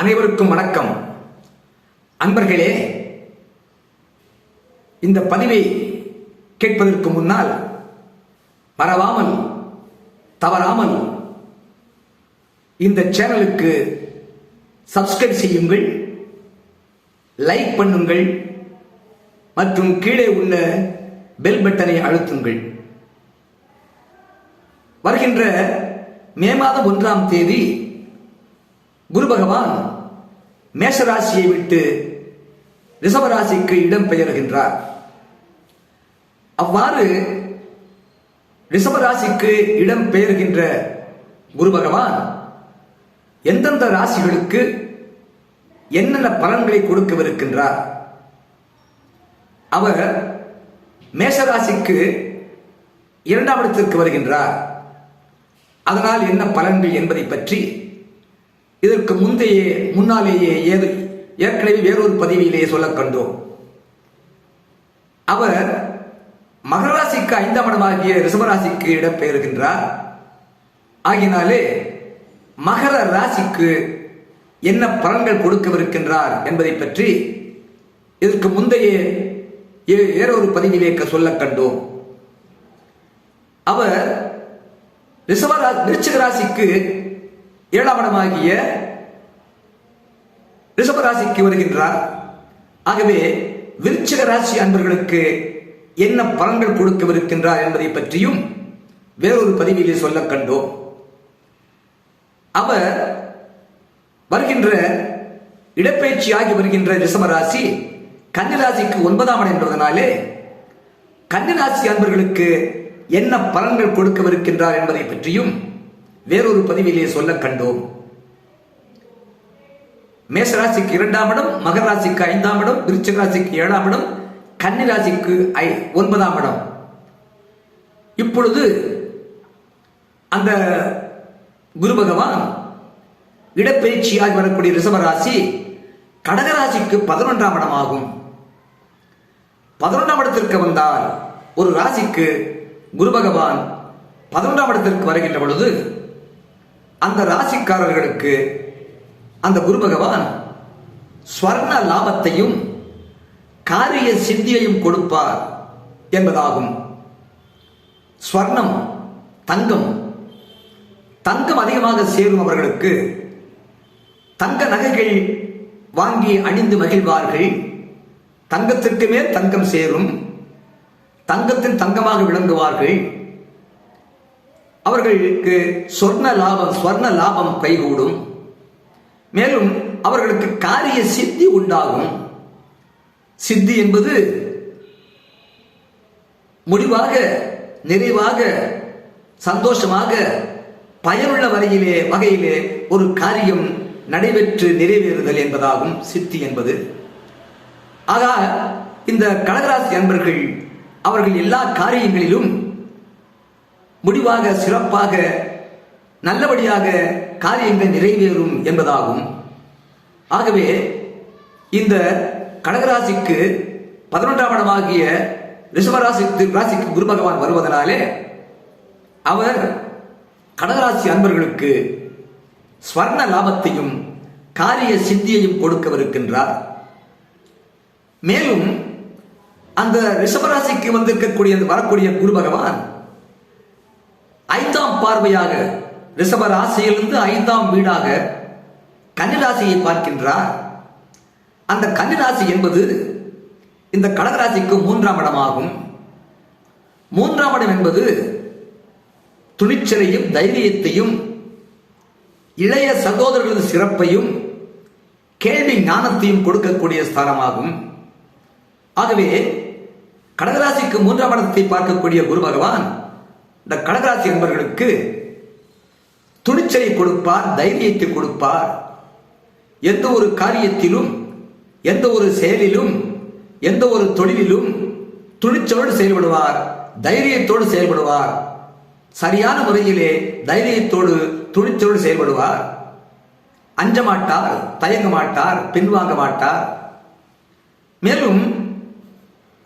அனைவருக்கும் வணக்கம். அன்பர்களே இந்த பதிவை கேட்பதற்கு முன்னால் மறவாமல் தவறாமல் இந்த சேனலுக்கு சப்ஸ்கிரைப் செய்யுங்கள் லைக் பண்ணுங்கள் மற்றும் கீழே உள்ள பெல் பட்டனை அழுத்துங்கள். வருகின்ற மே மாதம் ஒன்றாம் தேதி குரு பகவான் மேஷராசியை விட்டு ரிஷபராசிக்கு இடம் பெயர்கின்றார் அவ்வாறு ரிஷபராசிக்கு இடம் பெயர்கின்ற குரு பகவான் எந்தெந்த ராசிகளுக்கு என்னென்ன பலன்களை கொடுக்கவிருக்கின்றார்? அவர் மேஷராசிக்கு இரண்டாம் இடத்திற்கு வருகின்றார். அதனால் என்ன பலன்கள் என்பதை பற்றி இதற்கு முந்தைய முன்னாலேயே ஏது ஏற்கனவே வேறொரு பதவியிலேயே சொல்ல கண்டோம். அவர் மகராசிக்கு ஐந்தாம் இடமாகிய ரிஷபராசிக்கு இடம்பெயர்கின்றார். ஆகினாலே மகர ராசிக்கு என்ன பலன்கள் கொடுக்கவிருக்கின்றார் என்பதை பற்றி இதற்கு முந்தைய வேறொரு பதிவிலே சொல்ல கண்டோம். அவர் ரிஷபரா விருச்சிக ராசிக்கு ஏழாம் இடமாகிய ரிஷபராசிக்கு வருகின்றார். ஆகவே விருச்சிக ராசி அன்பர்களுக்கு என்ன பலன்கள் கொடுக்கவிருக்கின்றார் என்பதை பற்றியும் வேறொரு பதிவிலே சொல்ல கண்டோம். அவர் வருகின்ற இடப்பெயர்ச்சி ஆகி வருகின்ற ரிஷபராசி கன்னிராசிக்கு ஒன்பதாம் இடம் என்பதனாலே கன்னிராசி அன்பர்களுக்கு என்ன பலன்கள் கொடுக்கவிருக்கின்றார் என்பதை பற்றியும் வேறொரு பதிவிலே சொல்ல கண்டோம். மேசராசிக்கு இரண்டாம் இடம் மகர ராசிக்கு ஐந்தாம் இடம் விருச்சிக ராசிக்கு ஏழாம் இடம் கன்னி ராசிக்கு ஐ ஒன்பதாம் இடம். இப்பொழுது அந்த குரு பகவான் இடப்பெயர்ச்சியாகி வரக்கூடிய ரிஷபராசி கடகராசிக்கு பதினொன்றாம் இடம் ஆகும் பதினொன்றாம் இடத்திற்கு வந்தால் ஒரு ராசிக்கு குரு பகவான் பதினொன்றாம் இடத்திற்கு வருகின்ற பொழுது அந்த ராசிக்காரர்களுக்கு அந்த குரு பகவான் ஸ்வர்ண லாபத்தையும் காரிய சித்தியையும் கொடுப்பார் என்பதாகும். ஸ்வர்ணம் தங்கம். தங்கம் அதிகமாக சேரும் அவர்களுக்கு தங்க நகைகள் வாங்கி அணிந்து மகிழ்வார்கள். தங்கத்திற்கு மேல் தங்கம் சேரும். தங்கத்தின் தங்கமாக விளங்குவார்கள். அவர்களுக்கு சொர்ண லாபம் ஸ்வர்ண லாபம் கைகூடும். மேலும் அவர்களுக்கு காரிய சித்தி உண்டாகும். சித்தி என்பது முடிவாக நிறைவாக சந்தோஷமாக பயனுள்ள வரையிலே வகையிலே ஒரு காரியம் நடைபெற்று நிறைவேறுதல் என்பதாகும். சித்தி என்பது ஆக இந்த கடகராசி அன்பர்கள் அவர்கள் எல்லா காரியங்களிலும் முடிவாக சிறப்பாக நல்லபடியாக காரியங்கள் நிறைவேறும் என்பதாகும். ஆகவே இந்த கடகராசிக்கு பதினொன்றாம் இடமாகிய ரிஷபராசிக்கு ராசிக்கு குரு பகவான் வருவதனாலே அவர் கடகராசி அன்பர்களுக்கு ஸ்வர்ண லாபத்தையும் காரிய சித்தியையும் கொடுக்கவிருக்கின்றார். மேலும் அந்த ரிஷபராசிக்கு வந்திருக்கக்கூடிய வரக்கூடிய குரு பகவான் ஐந்தாம் பார்வையாக ரிஷப ராசியிலிருந்து ஐந்தாம் வீடாக கன்னிராசியை பார்க்கின்றார். அந்த கன்னிராசி என்பது இந்த கடகராசிக்கு மூன்றாம் இடமாகும். மூன்றாம் இடம் என்பது துணிச்சலையும் தைரியத்தையும் இளைய சகோதரர்களது சிறப்பையும் கேள்வி ஞானத்தையும் கொடுக்கக்கூடிய ஸ்தானமாகும். ஆகவே கடகராசிக்கு மூன்றாம் இடத்தை பார்க்கக்கூடிய குரு பகவான் இந்த கடகராசி என்பவர்களுக்கு துணிச்சலை கொடுப்பார் தைரியத்தை கொடுப்பார். எந்த ஒரு காரியத்திலும் எந்த ஒரு செயலிலும் எந்த ஒரு தொழிலிலும் துணிச்சலோடு செயல்படுவார் தைரியத்தோடு செயல்படுவார். சரியான முறையிலே தைரியத்தோடு துணிச்சலோடு செயல்படுவார். அஞ்ச மாட்டார் தயங்க மாட்டார் பின்வாங்க மாட்டார். மேலும்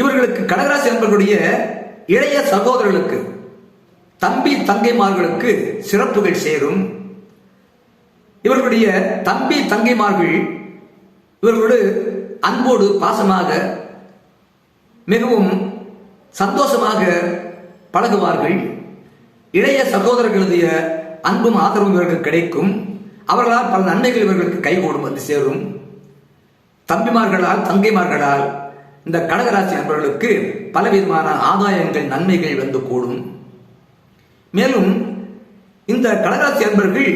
இவர்களுக்கு கடகராசி நண்பர்களுடைய இளைய சகோதரர்களுக்கு தம்பி தங்கைமார்களுக்கு சிறப்புகள் சேரும். இவர்களுடைய தம்பி தங்கைமார்கள் இவர்களோடு அன்போடு பாசமாக மிகவும் சந்தோஷமாக பழகுவார்கள். இளைய சகோதரர்களுடைய அன்பும் ஆதரவும் இவர்களுக்கு கிடைக்கும். அவர்களால் பல நன்மைகள் இவர்களுக்கு கைகூடும் வந்து சேரும். தம்பிமார்களால் தங்கைமார்களால் இந்த கடகராசி நண்பர்களுக்கு பலவிதமான ஆதாயங்கள் நன்மைகள் வந்து கூடும். மேலும் இந்த கடகராசி அன்பர்கள்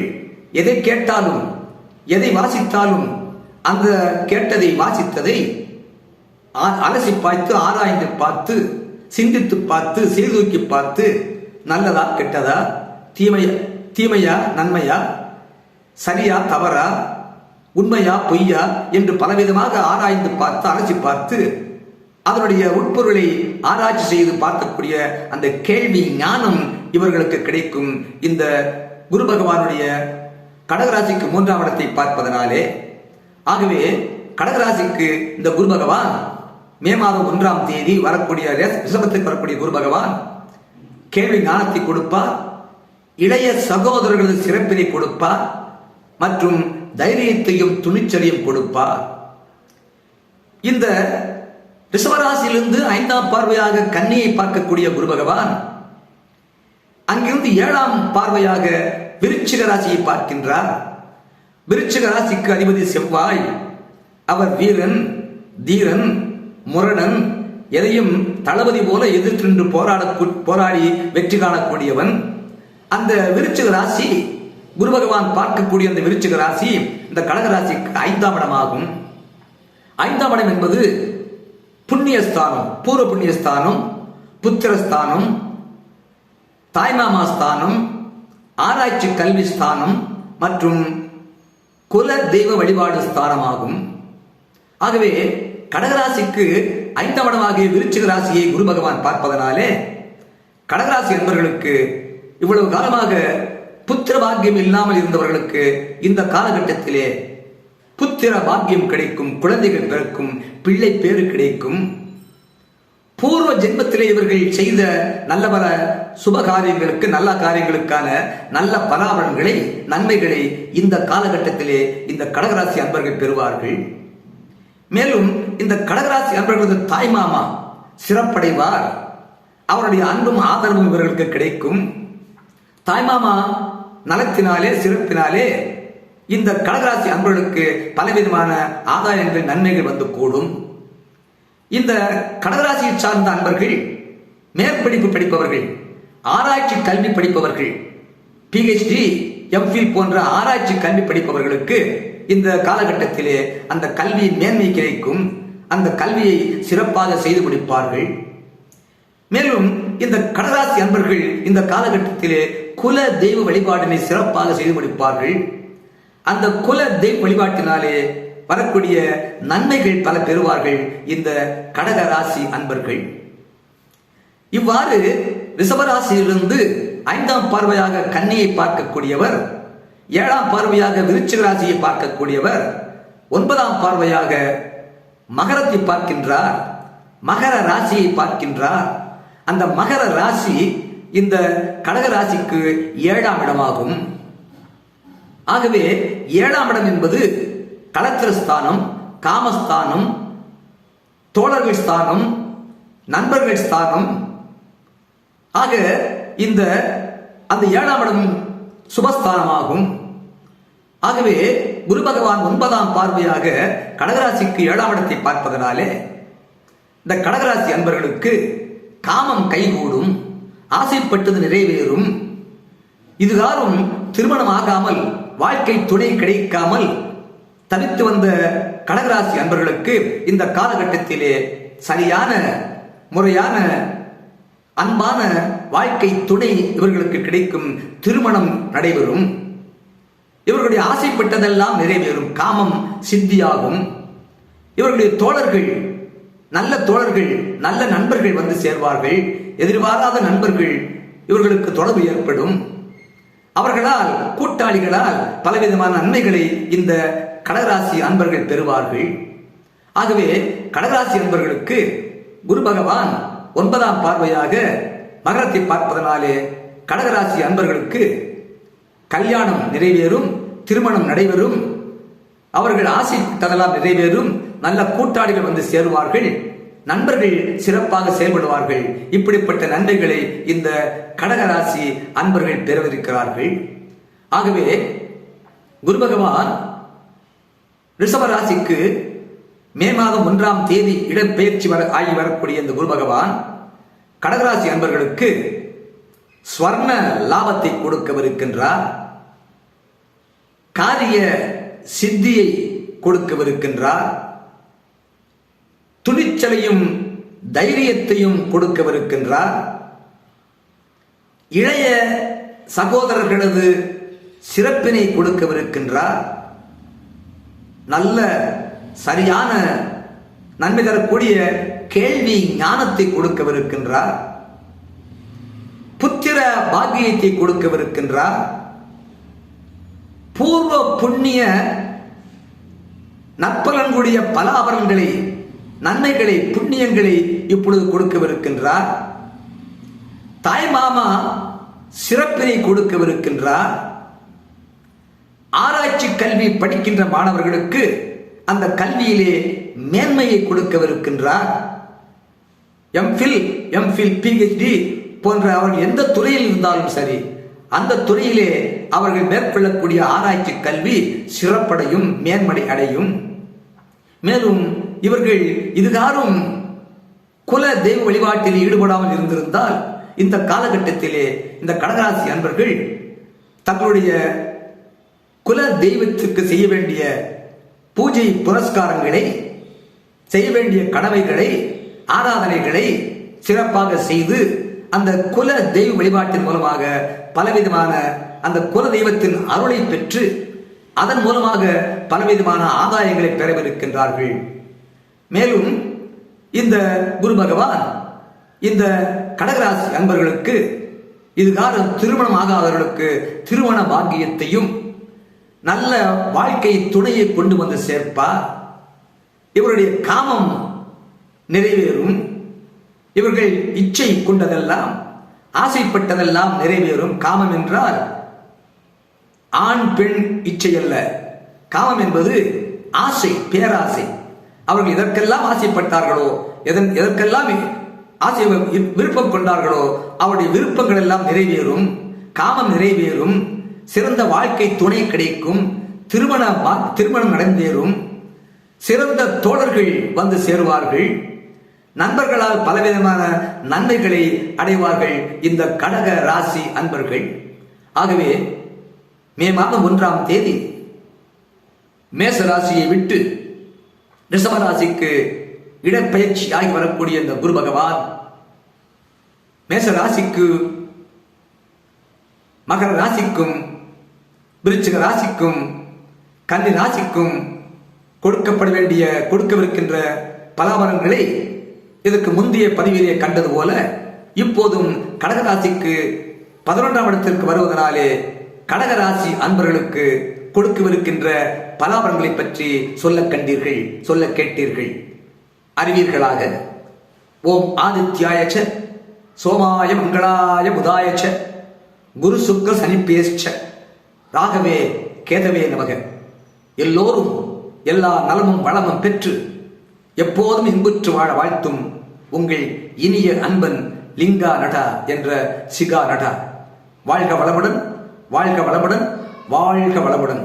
எதை கேட்டாலும் எதை வாசித்தாலும் அந்த கேட்டதை வாசித்ததை அலசி பார்த்து ஆராய்ந்து பார்த்து சிந்தித்து பார்த்து சீர்தூக்கி பார்த்து நல்லதா கெட்டதா தீமையா தீமையா நன்மையா சரியா தவறா உண்மையா பொய்யா என்று பலவிதமாக ஆராய்ந்து பார்த்து அலசி பார்த்து அதனுடைய உட்பொருளை ஆராய்ச்சி செய்து பார்க்கக்கூடிய அந்த கேள்வி ஞானம் இவர்களுக்கு கிடைக்கும் இந்த குரு பகவானுடைய கடகராசிக்கு மூன்றாம் இடத்தை பார்ப்பதனாலே ஆகவே கடகராசிக்கு இந்த குரு பகவான் மே மாதம் ஒன்றாம் தேதி வரக்கூடிய ரிஷ- ரிஷபத்துக்கு வரக்கூடிய குரு பகவான் கேள்வி ஞானத்தை கொடுப்பார் இளைய சகோதரர்களது சிறப்பினை கொடுப்பார் மற்றும் தைரியத்தையும் துணிச்சலையும் கொடுப்பார். இந்த ரிஷபராசியிலிருந்து ஐந்தாம் பார்வையாக கன்னியை பார்க்கக்கூடிய குரு பகவான் அங்கிருந்து ஏழாம் பார்வையாக விருச்சிக ராசியை பார்க்கின்றார். விருச்சிக ராசிக்கு அதிபதி செவ்வாய். அவர் வீரன் தீரன் முரணன் எதையும் தளபதி போல எதிர்த்து நின்று போராட போராடி வெற்றி காணக்கூடியவன். அந்த விருச்சிக ராசி குரு பகவான் பார்க்கக்கூடிய அந்த விருச்சிக ராசி இந்த கடக ராசிக்கு ஐந்தாம் இடமாகும் ஐந்தாம் இடம் என்பது புண்ணியஸ்தானம் பூர்வ புண்ணியஸ்தானம் புத்திரஸ்தானம் தாய்மாமா ஸ்தானம் ஆராய்ச்சி கல்வி ஸ்தானம் மற்றும் குல தெய்வ வழிபாடு ஸ்தானமாகும். ஆகவே கடகராசிக்கு ஐந்தாம் இடமாகிய விருச்சிக ராசியை குரு பகவான் பார்ப்பதனாலே கடகராசி என்பவர்களுக்கு இவ்வளவு காலமாக புத்திர பாக்கியம் இல்லாமல் இருந்தவர்களுக்கு இந்த காலகட்டத்திலே புத்திர பாக்கியம் கிடைக்கும் குழந்தைகள் பிறக்கும் பிள்ளை பேரு கிடைக்கும். பூர்வ ஜென்மத்திலே இவர்கள் செய்த நல்ல பல சுப காரியங்களுக்கு நல்ல காரியங்களுக்கான நல்ல பலாபலன்களை நன்மைகளை இந்த காலகட்டத்திலே இந்த கடகராசி அன்பர்கள் பெறுவார்கள். மேலும் இந்த கடகராசி அன்பர்களது தாய்மாமா சிறப்படைவார். அவருடைய அன்பும் ஆதரவும் இவர்களுக்கு கிடைக்கும். தாய்மாமா நலத்தினாலே சிறப்பினாலே இந்த கடகராசி அன்பர்களுக்கு பலவிதமான ஆதாயங்கள் நன்மைகள் வந்து கூடும். இந்த கடகராசியை சார்ந்த அன்பர்கள் மேற்படிப்பு படிப்பவர்கள் ஆராய்ச்சி கல்வி படிப்பவர்கள் பிஹெச்டி எம்ஃபில் போன்ற ஆராய்ச்சி கல்வி படிப்பவர்களுக்கு இந்த காலகட்டத்திலே அந்த கல்வியின் மேன்மை கிடைக்கும் அந்த கல்வியை சிறப்பாக செய்து முடிப்பார்கள். மேலும் இந்த கடராசி அன்பர்கள் இந்த காலகட்டத்திலே குல தெய்வ வழிபாட்டினை சிறப்பாக செய்து முடிப்பார்கள். அந்த குல தெய்வ வழிபாட்டினாலே வரக்கூடிய நன்மைகள் பல பெறுவார்கள் இந்த கடக ராசி அன்பர்கள். இவ்வாறு ரிஷபராசியிலிருந்து ஐந்தாம் பார்வையாக கன்னியை பார்க்கக்கூடியவர் ஏழாம் பார்வையாக விருச்சிக ராசியை பார்க்கக்கூடியவர் ஒன்பதாம் பார்வையாக மகரத்தை பார்க்கின்றார் மகர ராசியை பார்க்கின்றார். அந்த மகர ராசி இந்த கடக ராசிக்கு ஏழாம் இடமாகும். ஆகவே ஏழாம் இடம் என்பது கலத்திரஸ்தானம் காமஸ்தானம் தோழர்கள் ஸ்தானம் நண்பர்கள் ஸ்தானம் ஆக இந்த அந்த ஏழாம் இடம் சுபஸ்தானமாகும். ஆகவே குரு பகவான் ஒன்பதாம் பார்வையாக கடகராசிக்கு ஏழாம் இடத்தை பார்ப்பதனாலே இந்த கடகராசி அன்பர்களுக்கு காமம் கைகூடும் ஆசைப்பட்டது நிறைவேறும். இதுகாரும் திருமணம் ஆகாமல் வாழ்க்கை துணை கிடைக்காமல் தவித்து வந்த கடகராசி அன்பர்களுக்கு இந்த காலகட்டத்திலே சரியான முறையான அன்பான வாழ்க்கை துணை இவர்களுக்கு கிடைக்கும் திருமணம் நடைபெறும். இவர்களுடைய ஆசைப்பட்டதெல்லாம் நிறைவேறும். காமம் சித்தியாகும். இவர்களுடைய தோழர்கள் நல்ல தோழர்கள் நல்ல நண்பர்கள் வந்து சேர்வார்கள். எதிர்பாராத நண்பர்கள் இவர்களுக்கு தொடர்பு ஏற்படும். அவர்களால் கூட்டாளிகளால் பலவிதமான நன்மைகளை இந்த கடகராசி அன்பர்கள் பெறுவார்கள். ஆகவே கடகராசி அன்பர்களுக்கு குரு பகவான் ஒன்பதாம் பார்வையாக மகரத்தை பார்ப்பதனாலே கடகராசி அன்பர்களுக்கு கல்யாணம் நிறைவேறும் திருமணம் நடைபெறும் அவர்கள் ஆசைப்பட்டதெல்லாம் நிறைவேறும் நல்ல கூட்டாளிகள் வந்து சேருவார்கள் நண்பர்கள் சிறப்பாக செயல்படுவார்கள். இப்படிப்பட்ட நன்மைகளை இந்த கடகராசி அன்பர்கள் பெறவிருக்கிறார்கள். ஆகவே குரு பகவான் ரிஷபராசிக்கு மே மாதம் ஒன்றாம் தேதி இடப்பெயர்ச்சி வர ஆகி வரக்கூடிய இந்த குரு பகவான் கடகராசி அன்பர்களுக்கு ஸ்வர்ண லாபத்தை கொடுக்கவிருக்கின்றார். காரிய சித்தியை கொடுக்கவிருக்கின்றார். துணிச்சலையும் தைரியத்தையும் கொடுக்கவிருக்கின்றார். இளைய சகோதரர்களது சிறப்பினை கொடுக்கவிருக்கின்றார். நல்ல சரியான நன்மை தரக்கூடிய கேள்வி ஞானத்தை கொடுக்கவிருக்கின்றார். புத்திர பாக்கியத்தை கொடுக்கவிருக்கின்றார். பூர்வ புண்ணிய நற்பலன்களுடைய பலாபலன்களை நன்மைகளை புண்ணியங்களை இப்பொழுது கொடுக்கவிருக்கின்றார். தாய் மாமா சிறப்பினை கொடுக்கவிருக்கின்றார். ஆராய்ச்சி கல்வி படிக்கின்ற மாணவர்களுக்கு அந்த கல்வியிலே மேன்மையை கொடுக்கவிருக்கின்றார். எம்ஃபில் எம்ஃபில் பிஹெச்டி போன்ற அவர்கள் எந்த துறையில் இருந்தாலும் சரி அந்த துறையிலே அவர்கள் மேற்கொள்ளக்கூடிய ஆராய்ச்சி கல்வி சிறப்படையும் மேன்மடை அடையும். மேலும் இவர்கள் இதுகாரும் குல தெய்வ வழிபாட்டில் ஈடுபடாமல் இருந்திருந்தால் இந்த காலகட்டத்திலே இந்த கடகராசி அன்பர்கள் தங்களுடைய குல தெய்வத்திற்கு செய்ய வேண்டிய பூஜை புரஸ்காரங்களை செய்ய வேண்டிய கடமைகளை ஆராதனைகளை சிறப்பாக செய்து அந்த குல தெய்வ வழிபாட்டின் மூலமாக பலவிதமான அந்த குல தெய்வத்தின் அருளை பெற்று அதன் மூலமாக பலவிதமான ஆதாயங்களை பெறவிருக்கின்றார்கள். மேலும் இந்த குரு பகவான் இந்த கடகராசி அன்பர்களுக்கு இதுகாலம் திருமணம் ஆகாதவர்களுக்கு திருமண பாக்கியத்தையும் நல்ல வாழ்க்கை துணையை கொண்டு வந்து சேர்ப்பார் இவருடைய காமம் நிறைவேறும். இவர்கள் இச்சை கொண்டதெல்லாம் ஆசைப்பட்டதெல்லாம் நிறைவேறும். காமம் என்றால் ஆண் பெண் இச்சை அல்ல. காமம் என்பது ஆசை பேராசை. அவர்கள் எதற்கெல்லாம் ஆசைப்பட்டார்களோ எதன் எதற்கெல்லாம் ஆசை விருப்பம் கொண்டார்களோ அவருடைய விருப்பங்கள் எல்லாம் நிறைவேறும். காமம் நிறைவேறும். சிறந்த வாழ்க்கை துணை கிடைக்கும். திருமண வா- திருமணம் நடந்தேறும். சிறந்த தோழர்கள் வந்து சேருவார்கள். நண்பர்களால் பலவிதமான நன்மைகளை அடைவார்கள் இந்த கடக ராசி அன்பர்கள். ஆகவே மே மாதம் ஒன்றாம் தேதி மேச ராசியை விட்டு ரிஷப ராசிக்கு இடப்பெயர்ச்சி ஆகி வரக்கூடிய இந்த குரு பகவான் மேச ராசிக்கு மகர ராசிக்கும் விருச்சிக ராசிக்கும் கன்னி ராசிக்கும் கொடுக்கப்பட வேண்டிய கொடுக்கவிருக்கின்ற பலாபலன்களை இதற்கு முந்தைய பதிவிலே கண்டது போல இப்போதும் கடகராசிக்கு பதினொன்றாம் இடத்திற்கு வருவதனாலே கடகராசி அன்பர்களுக்கு கொடுக்கவிருக்கின்ற பலாபலன்களை பற்றி சொல்ல கண்டீர்கள் சொல்ல கேட்டீர்கள். அறிவீர்களாக. ஓம் ஆதித்யாயச்ச சோமாய மங்களாய புதாயச்ச குரு சுக்க சனிப்பேஷ்ச ராகவே கேதவே நமக. எல்லோரும் எல்லா நலமும் வளமும் பெற்று எப்போதும் இன்புற்று வாழ வாழ்த்தும் உங்கள் இனிய அன்பன் லிங்கா நடா என்ற சிகா நடா வாழ்க வளமுடன் வாழ்க வளமுடன் வாழ்க வளமுடன்.